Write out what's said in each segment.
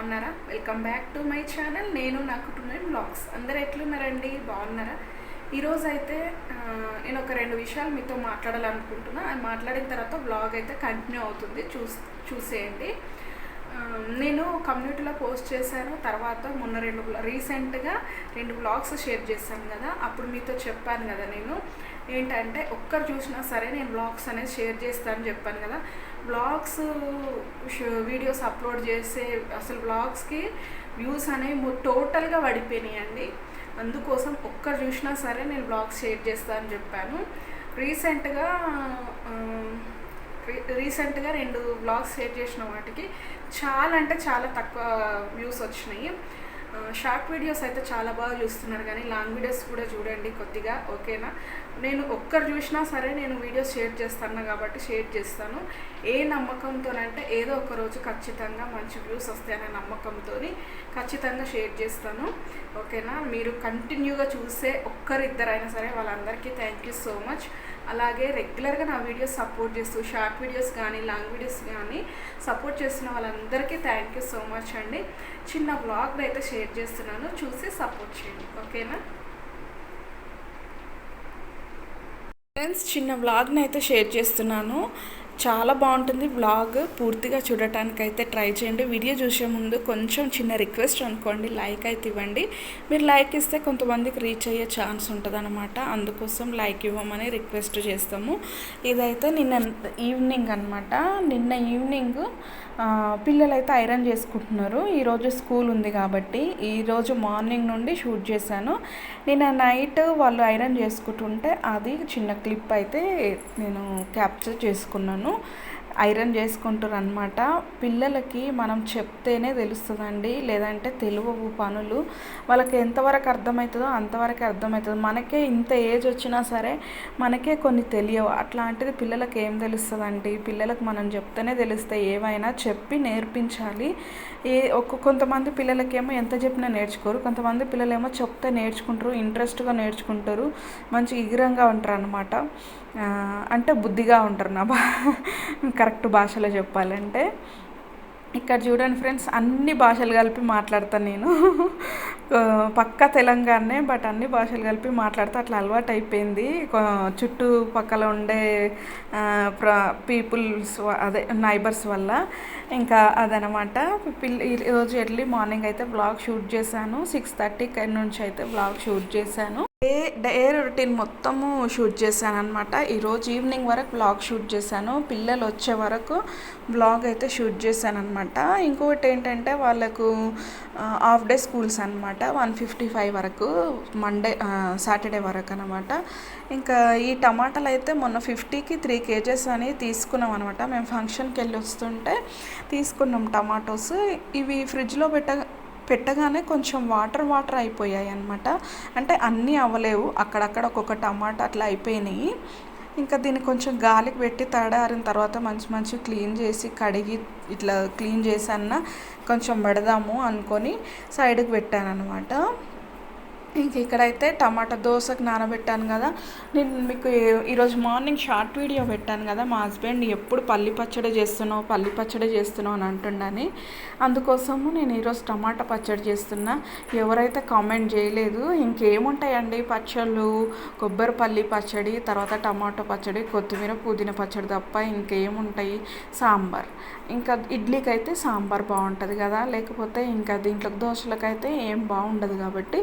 బాగున్నారా? Welcome back to my channel నేను నా కుటుంబం బ్లాగ్స్ అందరు ఎట్లున్నారండి? బాగున్నారా? ఈరోజు అయితే నేను ఒక రెండు విషయాలు మీతో మాట్లాడాలనుకుంటున్నా. అది మాట్లాడిన తర్వాత బ్లాగ్ అయితే కంటిన్యూ అవుతుంది. చూస్ చూసేయండి. నేను కమ్యూనిటీలో పోస్ట్ చేశాను. తర్వాత మొన్న రెండు రీసెంట్గా రెండు బ్లాగ్స్ షేర్ చేశాను కదా. అప్పుడు మీతో చెప్పాను కదా నేను. ఏంటంటే ఒక్కరు చూసినా సరే నేను బ్లాగ్స్ అనేది షేర్ చేస్తాను చెప్పాను కదా. బ్లాగ్స్ వీడియోస్ అప్లోడ్ చేసే అసలు బ్లాగ్స్కి వ్యూస్ అనేవి టోటల్గా పడిపోయినాయండి. అందుకోసం ఒక్కరు చూసినా సరే నేను బ్లాగ్స్ షేర్ చేస్తానని చెప్పాను. రీసెంట్గా రీసెంట్గా రెండు బ్లాగ్స్ షేర్ చేసిన వాటికి చాలా అంటే చాలా తక్కువ వ్యూస్ వచ్చినాయి. షార్ట్ వీడియోస్ అయితే చాలా బాగా చూస్తున్నారు కానీ లాంగ్ వీడియోస్ కూడా చూడండి కొద్దిగా ఓకేనా? నేను ఒక్కరు చూసినా సరే నేను వీడియోస్ షేర్ చేస్తాను కాబట్టి షేర్ చేస్తాను. ఏ నమ్మకంతోనంటే ఏదో ఒక రోజు ఖచ్చితంగా మంచి వ్యూస్ వస్తాయనే నమ్మకంతో ఖచ్చితంగా షేర్ చేస్తాను. ఓకేనా? మీరు కంటిన్యూగా చూసే ఒక్కరిద్దరైనా సరే వాళ్ళందరికీ థ్యాంక్ యూ సో మచ్. అలాగే రెగ్యులర్గా నా వీడియోస్ సపోర్ట్ చేస్తూ షార్ట్ వీడియోస్ కానీ లాంగ్ వీడియోస్ కానీ సపోర్ట్ చేస్తున్న వాళ్ళందరికీ థ్యాంక్ యూ సో మచ్ అండి. చిన్న బ్లాగ్ అయితే షేర్ చేస్తున్నాను. చూసి సపోర్ట్ చేయండి. ఓకేనా? ఫ్రెండ్స్ చిన్న వ్లాగ్ని అయితే షేర్ చేస్తున్నాను. చాలా బాగుంటుంది బ్లాగ్ పూర్తిగా చూడటానికి అయితే ట్రై చేయండి. వీడియో చూసే ముందు కొంచెం చిన్న రిక్వెస్ట్ అనుకోండి. లైక్ అయితే ఇవ్వండి. మీరు లైక్ ఇస్తే కొంతమందికి రీచ్ అయ్యే ఛాన్స్ ఉంటుందన్నమాట. అందుకోసం లైక్ ఇవ్వమని రిక్వెస్ట్ చేస్తాము. ఇదైతే నిన్న ఈవినింగ్ అనమాట నిన్న ఈవినింగ్ పిల్లలైతే ఐరన్ చేసుకుంటున్నారు. ఈరోజు స్కూల్ ఉంది కాబట్టి ఈరోజు మార్నింగ్ నుండి షూట్ చేశాను. నిన్న నైట్ వాళ్ళు ఐరన్ చేసుకుంటుంటే అది చిన్న క్లిప్ అయితే నేను క్యాప్చర్ చేసుకున్నాను. ఐరన్ చేసుకుంటారు అనమాట పిల్లలకి మనం చెప్తేనే తెలుస్తుందండి. లేదంటే తెలియవు పనులు. వాళ్ళకి ఎంతవరకు అర్థమవుతుందో అంతవరకు అర్థమవుతుంది మనకే ఇంత ఏజ్ వచ్చినా సరే మనకే కొన్ని తెలియవు. అట్లాంటిది పిల్లలకి ఏం తెలుస్తుందండి? పిల్లలకు మనం చెప్తేనే తెలుస్తాయి. ఏవైనా చెప్పి నేర్పించాలి. ఏ ఒక్క కొంతమంది పిల్లలకేమో ఎంత చెప్పినా నేర్చుకోరు. కొంతమంది పిల్లలేమో చెప్తే నేర్చుకుంటారు. ఇంట్రెస్ట్గా నేర్చుకుంటారు. మంచి ఇగిరంగా ఉంటారు అనమాట అంటే బుద్ధిగా ఉంటారు నా బా కరెక్ట్ భాషలో చెప్పాలంటే. ఇక్కడ చూడండి ఫ్రెండ్స్ అన్ని భాషలు కలిపి మాట్లాడతాను నేను. పక్క తెలంగాణనే బట్ అన్ని భాషలు కలిపి మాట్లాడితే అట్లా అలవాటు అయిపోయింది చుట్టుపక్కల ఉండే ప్ర పీపుల్స్ అదే నైబర్స్ వల్ల. ఇంకా అదనమాట. పిల్ల ఈరోజు ఎర్లీ మార్నింగ్ అయితే బ్లాగ్ షూట్ చేశాను. సిక్స్ థర్టీకి నుంచి అయితే బ్లాగ్ షూట్ చేశాను. డే డే రొటీన్ మొత్తము షూట్ చేశాను అనమాట ఈరోజు ఈవినింగ్ వరకు బ్లాగ్ షూట్ చేశాను. పిల్లలు వచ్చే వరకు బ్లాగ్ అయితే షూట్ చేశాను అనమాట ఇంకొకటి ఏంటంటే వాళ్ళకు హాఫ్ డే స్కూల్స్ అనమాట వన్ ఫిఫ్టీ ఫైవ్ వరకు మండే సాటర్డే వరకు అనమాట. ఇంకా ఈ టమాటాలు అయితే మొన్న ఫిఫ్టీకి త్రీ కేజెస్ అని తీసుకున్నాం అనమాట. మేము ఫంక్షన్కి వెళ్ళి వస్తుంటే తీసుకున్నాం టమాటోస్. ఇవి ఫ్రిడ్జ్లో పెట్ట పెట్టగానే కొంచెం వాటర్ వాటర్ అయిపోయాయి అనమాట. అంటే అన్నీ అవ్వలేవు. అక్కడక్కడ ఒక్కొక్క టమాటా అట్లా అయిపోయినాయి. ఇంకా దీన్ని కొంచెం గాలికి పెట్టి తడారిన తర్వాత మంచి మంచి క్లీన్ చేసి కడిగి ఇట్లా క్లీన్ చేసి అన్న కొంచెం పెడదాము అనుకొని సైడ్కి పెట్టాను అనమాట ఇంక ఇక్కడైతే టమాటా దోశకు నానబెట్టాను కదా. నేను మీకు ఈరోజు మార్నింగ్ షార్ట్ వీడియో పెట్టాను కదా మా హస్బెండ్ ఎప్పుడు పల్లి పచ్చడి చేస్తున్నావు పల్లి పచ్చడి చేస్తున్నావు అని అంటుండని. అందుకోసము నేను ఈరోజు టమాటా పచ్చడి చేస్తున్నా. ఎవరైతే కామెంట్ చేయలేదు ఇంకేముంటాయండి పచ్చళ్ళు? కొబ్బరి పల్లి పచ్చడి తర్వాత టమాటో పచ్చడి కొత్తిమీర పుదీనా పచ్చడి తప్ప ఇంకేముంటాయి? సాంబార్. ఇంకా ఇడ్లీకి అయితే సాంబార్ బాగుంటుంది కదా లేకపోతే ఇంకా దీంట్లో దోశలకైతే ఏం బాగుండదు కాబట్టి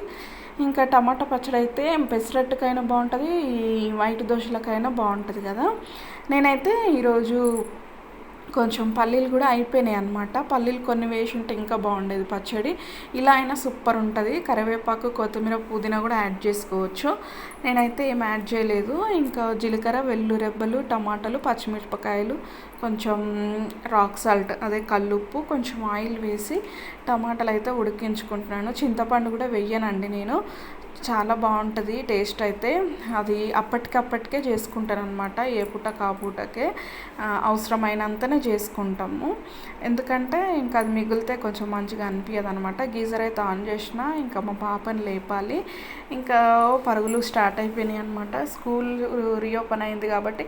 ఇంకా టమాటా పచ్చడి అయితే పెసరట్టుకైనా బాగుంటుంది ఈ వైట్ దోశలకైనా బాగుంటుంది కదా. నేనైతే ఈరోజు కొంచెం పల్లీలు కూడా అయిపోయినాయి అనమాట పల్లీలు కొన్ని వేసి ఉంటే ఇంకా బాగుండేది పచ్చడి. ఇలా అయినా సూపర్ ఉంటుంది. కరివేపాకు కొత్తిమీర పుదీనా కూడా యాడ్ చేసుకోవచ్చు. నేనైతే ఏం యాడ్ చేయలేదు. ఇంకా జీలకర్ర వెల్లు రెబ్బలు టమాటాలు పచ్చిమిరపకాయలు కొంచెం రాక్ సాల్ట్ అదే కల్లుప్పు కొంచెం ఆయిల్ వేసి టమాటాలు అయితే ఉడికించుకుంటున్నాను. చింతపండు కూడా వెయ్యనండి నేను. చాలా బాగుంటుంది టేస్ట్ అయితే. అది అప్పటికప్పటికే చేసుకుంటాను అనమాట ఏ పూట కా పూటకే. అవసరమైనంతనే చేసుకుంటాము. ఎందుకంటే ఇంకా అది మిగిలితే కొంచెం మంచిగా అనిపించదు అనమాట గీజర్ అయితే ఆన్ చేసిన ఇంకా మా పాపని లేపాలి. ఇంకా పరుగులు స్టార్ట్ అయిపోయినాయి అనమాట స్కూల్ రీఓపెన్ అయింది కాబట్టి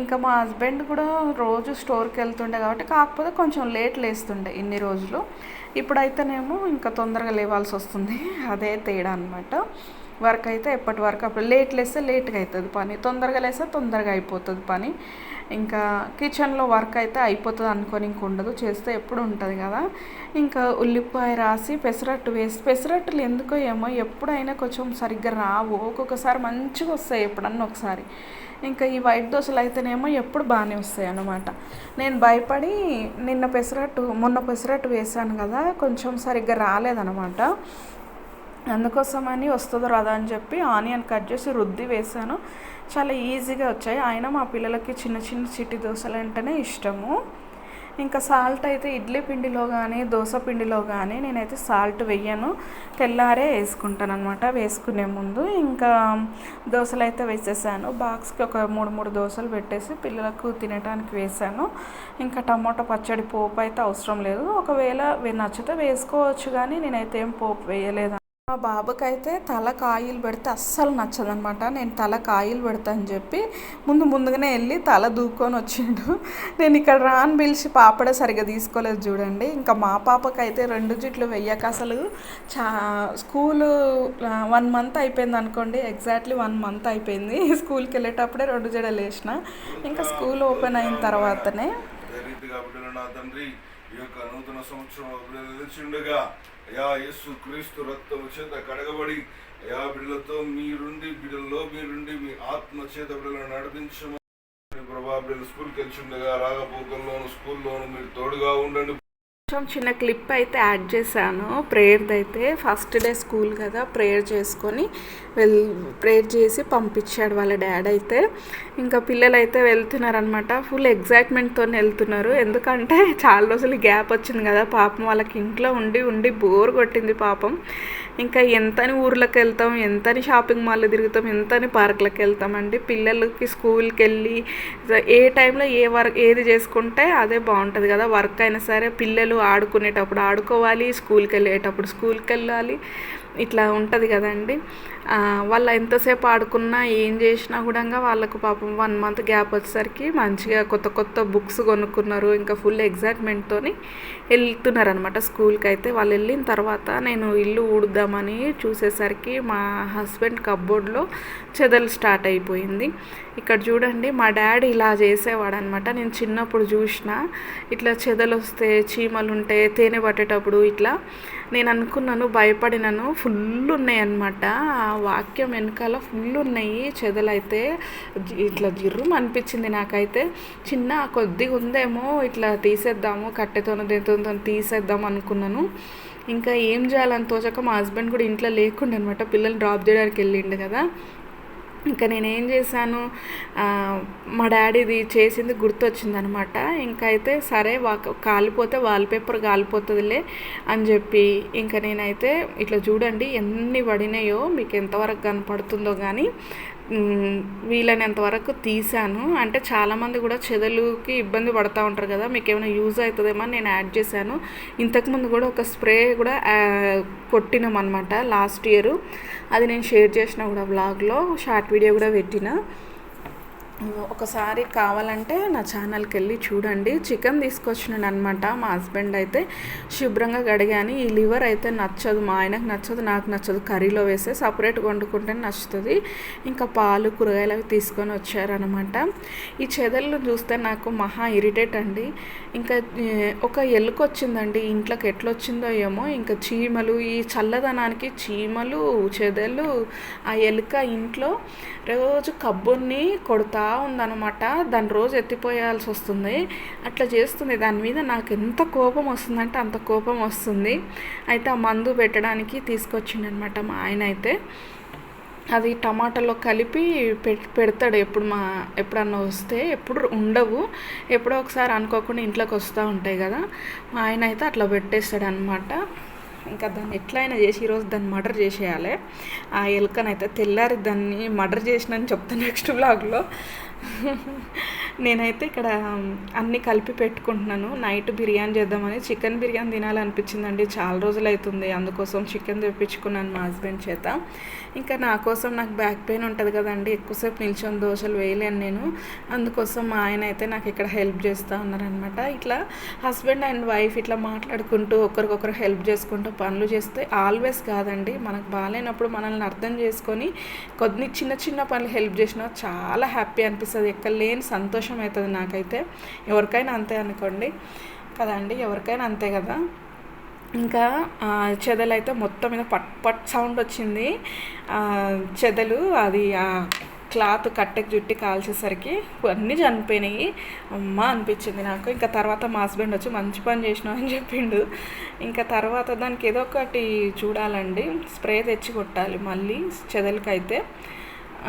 ఇంకా మా హస్బెండ్ కూడా రోజు స్టోర్కి వెళ్తుండే కాబట్టి కాకపోతే కొంచెం లేట్ లేస్తుండే ఇన్ని రోజులు. ఇప్పుడైతేనేమో ఇంకా తొందరగా లేవాల్సి వస్తుంది అదే తేడా అనమాట వర్క్ అయితే ఎప్పటి వరకు అప్పుడు లేట్ లేస్తే లేట్గా అవుతుంది పని. తొందరగా లేస్తే తొందరగా అయిపోతుంది పని. ఇంకా కిచెన్లో వర్క్ అయితే అయిపోతుంది అనుకొని ఇంక ఉండదు చేస్తే ఎప్పుడు ఉంటుంది కదా. ఇంకా ఉల్లిపాయ రాసి పెసరట్టు వేసి పెసరట్టులు ఎందుకో ఏమో ఎప్పుడైనా కొంచెం సరిగ్గా రావు. ఒక్కొక్కసారి మంచిగా వస్తాయి ఎప్పుడన్నా ఒకసారి. ఇంకా ఈ వైట్ దోశలు అయితేనేమో ఎప్పుడు బాగానే వస్తాయి అన్నమాట. నేను భయపడి నిన్న పెసరట్టు మొన్న పెసరట్టు వేసాను కదా కొంచెం సరిగ్గా రాలేదనమాట అందుకోసమని వస్తుందో రాదా అని చెప్పి ఆనియన్ కట్ చేసి రుద్ది వేసాను చాలా ఈజీగా వచ్చాయి. అయినా మా పిల్లలకి చిన్న చిన్న చిట్టి దోశలు అంటేనే ఇష్టము. ఇంకా సాల్ట్ అయితే ఇడ్లీ పిండిలో కానీ దోశ పిండిలో కానీ నేనైతే సాల్ట్ వెయ్యను. తెల్లారే వేసుకుంటాను అనమాట వేసుకునే ముందు. ఇంకా దోశలు అయితే వేసేసాను. బాక్స్కి ఒక మూడు మూడు దోశలు పెట్టేసి పిల్లలకు తినడానికి వేసాను. ఇంకా టమాటో పచ్చడి పోపు అయితే అవసరం లేదు. ఒకవేళ నచ్చితే వేసుకోవచ్చు కానీ నేనైతే ఏం పోపు వేయలేదు మా బాబుకైతే తలకు ఆయిల్ పెడితే అస్సలు నచ్చదనమాట. నేను తలకు ఆయిల్ పెడతా అని చెప్పి ముందు ముందుగానే వెళ్ళి తల దూకొని వచ్చిండు. నేను ఇక్కడ రాన్ పిలిచి పాపడే సరిగా తీసుకోలేదు చూడండి. ఇంకా మా పాపకైతే రెండు జుట్లు వెయ్యక అసలు చా స్కూలు వన్ మంత్ అయిపోయింది అనుకోండి. ఎగ్జాక్ట్లీ వన్ మంత్ అయిపోయింది. స్కూల్కి వెళ్ళేటప్పుడే రెండు జడలు వేసిన. ఇంకా స్కూల్ ఓపెన్ అయిన తర్వాతనే ఈ యొక్క నూతన సంవత్సరం అయా యేసు క్రీస్తు రక్తం చేత కడగబడి అయా బిడ్డలతో మీరుండి బిడ్డల్లో మీరుండి మీ ఆత్మ చేత బిడ్డలను నడిపించమని ప్రభా బిడ్డలు స్కూల్కి వెళ్ళి రాగపోకల్లోను స్కూల్లోను మీరు తోడుగా ఉండండి. కొంచెం చిన్న క్లిప్ అయితే యాడ్ చేశాను. ప్రేయర్ది అయితే ఫస్ట్ డే స్కూల్ కదా ప్రేయర్ చేసుకొని వెల్ ప్రేయర్ చేసి పంపించాడు వాళ్ళ డాడ్ అయితే. ఇంకా పిల్లలు అయితే వెళ్తున్నారనమాట ఫుల్ ఎగ్జైట్మెంట్తో వెళ్తున్నారు. ఎందుకంటే చాలా రోజులు గ్యాప్ వచ్చింది కదా పాపం వాళ్ళకి ఇంట్లో ఉండి ఉండి బోర్ కొట్టింది పాపం. ఇంకా ఎంతని ఊర్లకు వెళ్తాం ఎంతని షాపింగ్ మాల్లో తిరుగుతాం ఎంతని పార్కులకు వెళ్తామండి పిల్లలకి స్కూల్కి వెళ్ళి ఏ టైంలో ఏ వర్క్ ఏది చేసుకుంటే అదే బాగుంటుంది కదా. వర్క్ అయినా సరే పిల్లలు ఆడుకునేటప్పుడు ఆడుకోవాలి స్కూల్కి వెళ్ళేటప్పుడు స్కూల్కి వెళ్ళాలి. ఇట్లా ఉంటుంది కదండి. వాళ్ళు ఎంతసేపు ఆడుకున్నా ఏం చేసినా కూడా వాళ్ళకు పాపం వన్ మంత్ గ్యాప్ వచ్చేసరికి మంచిగా కొత్త కొత్త బుక్స్ కొనుక్కున్నారు. ఇంకా ఫుల్ ఎగ్జైట్మెంట్తో వెళ్తున్నారు అనమాట స్కూల్కి అయితే వాళ్ళు వెళ్ళిన తర్వాత నేను ఇల్లు ఊడుద్దామని చూసేసరికి మా హస్బెండ్ కబ్బోర్డ్లో చెదలు స్టార్ట్ అయిపోయింది. ఇక్కడ చూడండి మా డాడీ ఇలా చేసేవాడు అనమాట నేను చిన్నప్పుడు చూసిన ఇట్లా చెదలు వస్తే చీమలు ఉంటే తేనె పట్టేటప్పుడు ఇట్లా నేను అనుకున్నాను భయపడినాను. ఫుల్ ఉన్నాయి అనమాట వాక్యం వెనకాల ఫుల్ ఉన్నాయి చెదలైతే ఇట్లా జిర్రుం అనిపించింది నాకైతే. చిన్న కొద్దిగా ఉందేమో ఇట్లా తీసేద్దాము కట్టెతోనో దేనితో తీసేద్దాం అనుకున్నాను. ఇంకా ఏం చేయాలని తోచక మా హస్బెండ్ కూడా ఇంట్లో లేకుండా అనమాట పిల్లల్ని డ్రాప్ చేయడానికి వెళ్ళిండు కదా. ఇంకా నేనేం చేశాను మా డాడీది చేసింది గుర్తొచ్చింది అనమాట ఇంకా అయితే సరే వా కాలిపోతే వాల్పేపర్ కాలిపోతుందిలే అని చెప్పి ఇంకా నేనైతే ఇట్లా చూడండి ఎన్ని పడినాయో మీకు ఎంతవరకు కనపడుతుందో కానీ వీలైనంత వరకు తీసాను అంటే చాలామంది కూడా చెదలుకి ఇబ్బంది పడుతూ ఉంటారు కదా మీకు ఏమైనా యూజ్ అవుతుందేమో నేను యాడ్ చేశాను. ఇంతకుముందు కూడా ఒక స్ప్రే కూడా కొట్టినాం అనమాట లాస్ట్ ఇయర్. అది నేను షేర్ చేసిన కూడా బ్లాగ్లో షార్ట్ వీడియో కూడా పెట్టిన. ఒకసారి కావాలంటే నా ఛానల్కి వెళ్ళి చూడండి. చికెన్ తీసుకొచ్చినాను అనమాట మా హస్బెండ్ అయితే. శుభ్రంగా గడిగాని ఈ లివర్ అయితే నచ్చదు మా ఆయనకు నచ్చదు నాకు నచ్చదు. కర్రీలో వేస్తే సపరేట్గా వండుకుంటే నచ్చుతుంది. ఇంకా పాలు కూరగాయలు అవి తీసుకొని వచ్చారనమాట ఈ చెదలను చూస్తే నాకు మహా ఇరిటేట్ అండి. ఇంకా ఒక ఎలుక వచ్చిందండి ఇంట్లోకి ఎట్లా వచ్చిందో ఏమో. ఇంకా చీమలు ఈ చల్లదనానికి చీమలు చెదలు ఆ ఎలుక ఇంట్లో రోజు కబ్బుని కొడతా ఉందనమాట దాన్ని రోజు ఎత్తిపోయాల్సి వస్తుంది. అట్లా చేస్తుంది. దాని మీద నాకు ఎంత కోపం వస్తుందంటే అంత కోపం వస్తుంది. అయితే ఆ మందు పెట్టడానికి తీసుకొచ్చిండనమాట మా ఆయన అయితే. అది టమాటాలో కలిపి పెడతాడు ఎప్పుడు మా ఎప్పుడన్నా వస్తే. ఎప్పుడు ఉండవు. ఎప్పుడో ఒకసారి అనుకోకుండా ఇంట్లోకి వస్తూ ఉంటాయి కదా. మా ఆయన అయితే అట్లా పెట్టేస్తాడు అనమాట ఇంకా దాన్ని ఎట్లయినా చేసి ఈరోజు దాన్ని మర్డర్ చేసేయాలి. ఆ ఎలుకనైతే తెల్లారి దాన్ని మర్డర్ చేసినని చెప్తాను నెక్స్ట్ బ్లాగ్లో నేనైతే ఇక్కడ అన్నీ కలిపి పెట్టుకుంటున్నాను. నైట్ బిర్యానీ చేద్దామని చికెన్ బిర్యానీ తినాలనిపించిందండి. చాలా రోజులు అవుతుంది అందుకోసం చికెన్ తెప్పించుకున్నాను మా హస్బెండ్ చేత. ఇంకా నా కోసం నాకు బ్యాక్ పెయిన్ ఉంటుంది కదండి. ఎక్కువసేపు నిల్చొని దోశలు వేయలేను నేను. అందుకోసం మా ఆయన అయితే నాకు ఇక్కడ హెల్ప్ చేస్తూ ఉన్నారనమాట ఇట్లా హస్బెండ్ అండ్ వైఫ్ ఇట్లా మాట్లాడుకుంటూ ఒకరికొకరు హెల్ప్ చేసుకుంటూ పనులు చేస్తే ఆల్వేస్ కాదండి. మనకు బాగాలేనప్పుడు మనల్ని అర్థం చేసుకొని కొన్ని చిన్న చిన్న పనులు హెల్ప్ చేసినా చాలా హ్యాపీ అనిపిస్తుంది. ఎక్కడ లేని సంతోషం అవుతుంది నాకైతే. ఎవరికైనా అంతే అనుకోండి. కదండి? ఎవరికైనా అంతే కదా? ఇంకా చెదలు అయితే మొత్తం మీద పట్ పట్ సౌండ్ వచ్చింది. చెదలు అది ఆ క్లాత్ కట్టెకి జుట్టి కాల్చేసరికి అన్నీ చనిపోయినాయి. అమ్మ అనిపించింది నాకు. ఇంకా తర్వాత మా హస్బెండ్ వచ్చి మంచి పని చేసినావు అని చెప్పిండు. ఇంకా తర్వాత దానికి ఏదో ఒకటి చూడాలండి. స్ప్రే తెచ్చి కొట్టాలి. మళ్ళీ చెదలకైతే.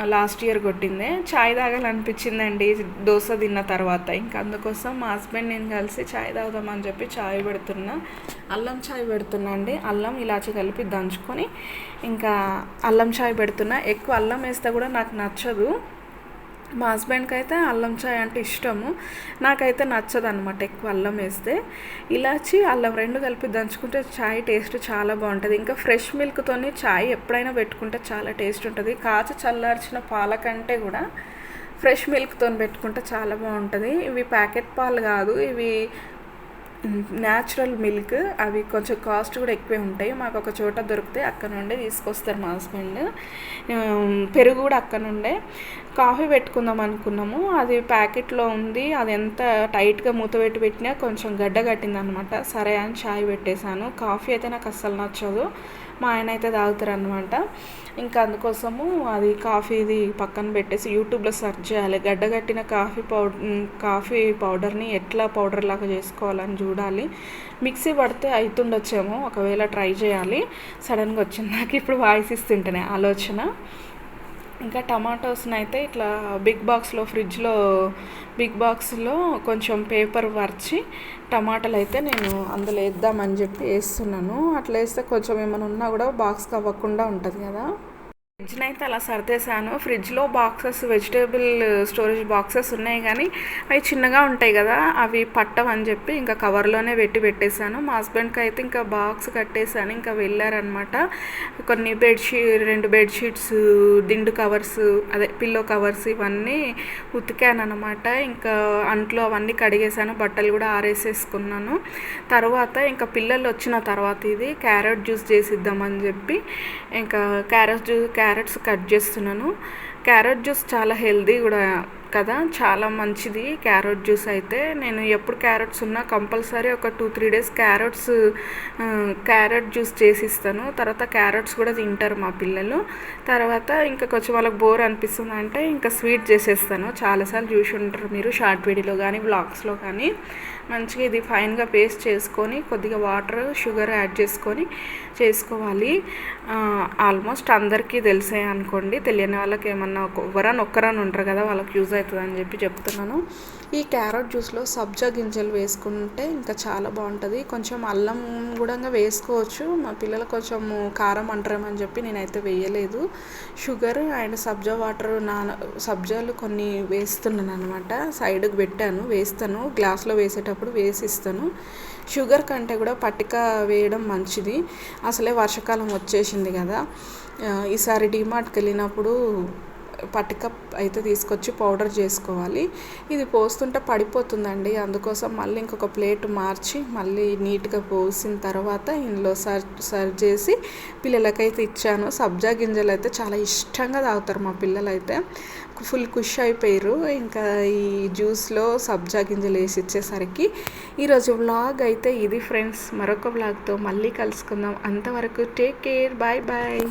లాస్ట్ ఇయర్ కొట్టిందే. చాయ్ తాగాలనిపించిందండి దోశ తిన్న తర్వాత. ఇంకా అందుకోసం మా హస్బెండ్ నేను కలిసి చాయ్ తాగుదామని చెప్పి చాయ్ పెడుతున్నా. అల్లం చాయ్ పెడుతున్నా అండి. అల్లం ఇలాచి కలిపి దంచుకొని ఇంకా అల్లం చాయ్ పెడుతున్నా. ఎక్కువ అల్లం వేస్తే కూడా నాకు నచ్చదు. మా హస్బెండ్కి అయితే అల్లం చాయ్ అంటే ఇష్టము. నాకైతే నచ్చదు అనమాట ఎక్కువ అల్లం వేస్తే. ఇలాచి అల్లం రెండు కలిపి దంచుకుంటే చాయ్ టేస్ట్ చాలా బాగుంటుంది. ఇంకా ఫ్రెష్ మిల్క్తోని చాయ్ ఎప్పుడైనా పెట్టుకుంటే చాలా టేస్ట్ ఉంటుంది. కాచి చల్లార్చిన పాల కంటే కూడా ఫ్రెష్ మిల్క్తో పెట్టుకుంటే చాలా బాగుంటుంది. ఇవి ప్యాకెట్ పాలు కాదు ఇవి న్యాచురల్ మిల్క్ అవి కొంచెం కాస్ట్ కూడా ఎక్కువే ఉంటాయి. మాకు ఒక చోట దొరికితే అక్కడ నుండే తీసుకొస్తారు మా హస్బెండ్. పెరుగు కూడా అక్కడ నుండే. కాఫీ పెట్టుకుందాం అనుకున్నాము. అది ప్యాకెట్లో ఉంది. అది ఎంత టైట్గా మూత పెట్టి పెట్టినా కొంచెం గడ్డ కట్టింది అనమాట సరే అని చాయ్ పెట్టేశాను. కాఫీ అయితే నాకు అస్సలు నచ్చదు. మా ఆయన అయితే తాగుతారనమాట ఇంకా అందుకోసము అది కాఫీది పక్కన పెట్టేసి యూట్యూబ్లో సెర్చ్ చేయాలి. గడ్డగట్టిన కాఫీ పౌడర్ కాఫీ పౌడర్ని ఎట్లా పౌడర్ లాగా చేసుకోవాలని చూడాలి. మిక్సీ పడితే అవుతుండొచ్చేమో ఒకవేళ ట్రై చేయాలి. సడన్గా వచ్చింది నాకు ఇప్పుడు వాయిస్ ఇస్తుంటేనే ఆలోచన. ఇంకా టమాటోస్ని అయితే ఇట్లా బిగ్ బాక్స్లో ఫ్రిడ్జ్లో బిగ్ బాక్స్లో కొంచెం పేపర్ పరిచి టమాటాలు అయితే నేను అందులో వేద్దామని చెప్పి వేస్తున్నాను. అట్లా వేస్తే కొంచెం ఏమైనా ఉన్నా కూడా బాక్స్ అవ్వకుండా ఉంటుంది కదా. ఫ్రిడ్జ్ని అయితే అలా సర్దేశాను. ఫ్రిడ్జ్లో బాక్సెస్ వెజిటేబుల్ స్టోరేజ్ బాక్సెస్ ఉన్నాయి కానీ అవి చిన్నగా ఉంటాయి కదా అవి పట్టవని చెప్పి ఇంకా కవర్లోనే పెట్టి పెట్టేశాను. మా హస్బెండ్కి అయితే ఇంకా బాక్స్ కట్టేశాను ఇంకా వెళ్ళారనమాట కొన్ని బెడ్షీట్ రెండు బెడ్షీట్స్ దిండు కవర్స్ అదే పిల్లో కవర్స్ ఇవన్నీ ఉతికాను అనమాట ఇంకా అంట్లో అవన్నీ కడిగేశాను బట్టలు కూడా ఆరేసేసుకున్నాను. తర్వాత ఇంకా పిల్లలు వచ్చిన తర్వాత ఇది క్యారెట్ జ్యూస్ చేసిద్దామని చెప్పి ఇంకా క్యారెట్ జ్యూస్ క్యారెట్స్ కట్ చేస్తున్నాను. క్యారెట్ జ్యూస్ చాలా హెల్దీ కూడా కదా చాలా మంచిది క్యారెట్ జ్యూస్ అయితే. నేను ఎప్పుడు క్యారెట్స్ ఉన్నా కంపల్సరీ ఒక two three days carrots carrot juice చేసి ఇస్తాను తర్వాత క్యారెట్స్ కూడా తింటారు మా పిల్లలు. తర్వాత ఇంకా కొంచెం వాళ్ళకి బోర్ అనిపిస్తుంది అంటే ఇంకా స్వీట్ చేసేస్తాను. చాలాసార్లు చూసి ఉంటారు మీరు షార్ట్ వీడియోలో కానీ బ్లాగ్స్లో కానీ. మంచిగా ఇది ఫైన్గా పేస్ట్ చేసుకొని కొద్దిగా వాటర్ షుగర్ యాడ్ చేసుకొని చేసుకోవాలి. ఆల్మోస్ట్ అందరికీ తెలిసే అనుకోండి. తెలియని వాళ్ళకి ఏమన్నా ఒక- ఎవరన్నా ఒక్కరని ఉంటారు కదా వాళ్ళకి యూజ్ అవుతుంది అని చెప్పి చెప్తున్నాను. ఈ క్యారెట్ జ్యూస్లో సబ్జా గింజలు వేసుకుంటే ఇంకా చాలా బాగుంటుంది. కొంచెం అల్లం కూడా వేసుకోవచ్చు. మా పిల్లలు కొంచెం కారం అంటారేమని చెప్పి నేనైతే వేయలేదు. షుగర్ అండ్ సబ్జా వాటర్ నాన సబ్జాలు కొన్ని వేస్తున్నాను అనమాట సైడ్కి పెట్టాను వేస్తాను. గ్లాస్లో వేసేటప్పుడు వేసిస్తాను. షుగర్ కంటే కూడా పట్టిక వేయడం మంచిది. అసలే వర్షాకాలం వచ్చేసింది కదా. ఈసారి డిమార్ట్కి వెళ్ళినప్పుడు పటిక అయితే తీసుకొచ్చి పౌడర్ చేసుకోవాలి. ఇది పోస్తుంటే పడిపోతుందండి. అందుకోసం మళ్ళీ ఇంకొక ప్లేట్ మార్చి మళ్ళీ నీట్గా పోసిన తర్వాత ఇందులో సర్ సర్వ్ చేసి పిల్లలకైతే ఇచ్చాను. సబ్జా గింజలు అయితే చాలా ఇష్టంగా తాగుతారు మా పిల్లలు అయితే ఫుల్ ఖుష్ అయిపోయారు. ఇంకా ఈ జ్యూస్లో సబ్జా గింజలు వేసి ఇచ్చేసరికి ఈరోజు వ్లాగ్ అయితే ఇది ఫ్రెండ్స్. మరొక వ్లాగ్తో మళ్ళీ కలుసుకుందాం. అంతవరకు టేక్ కేర్. Bye bye.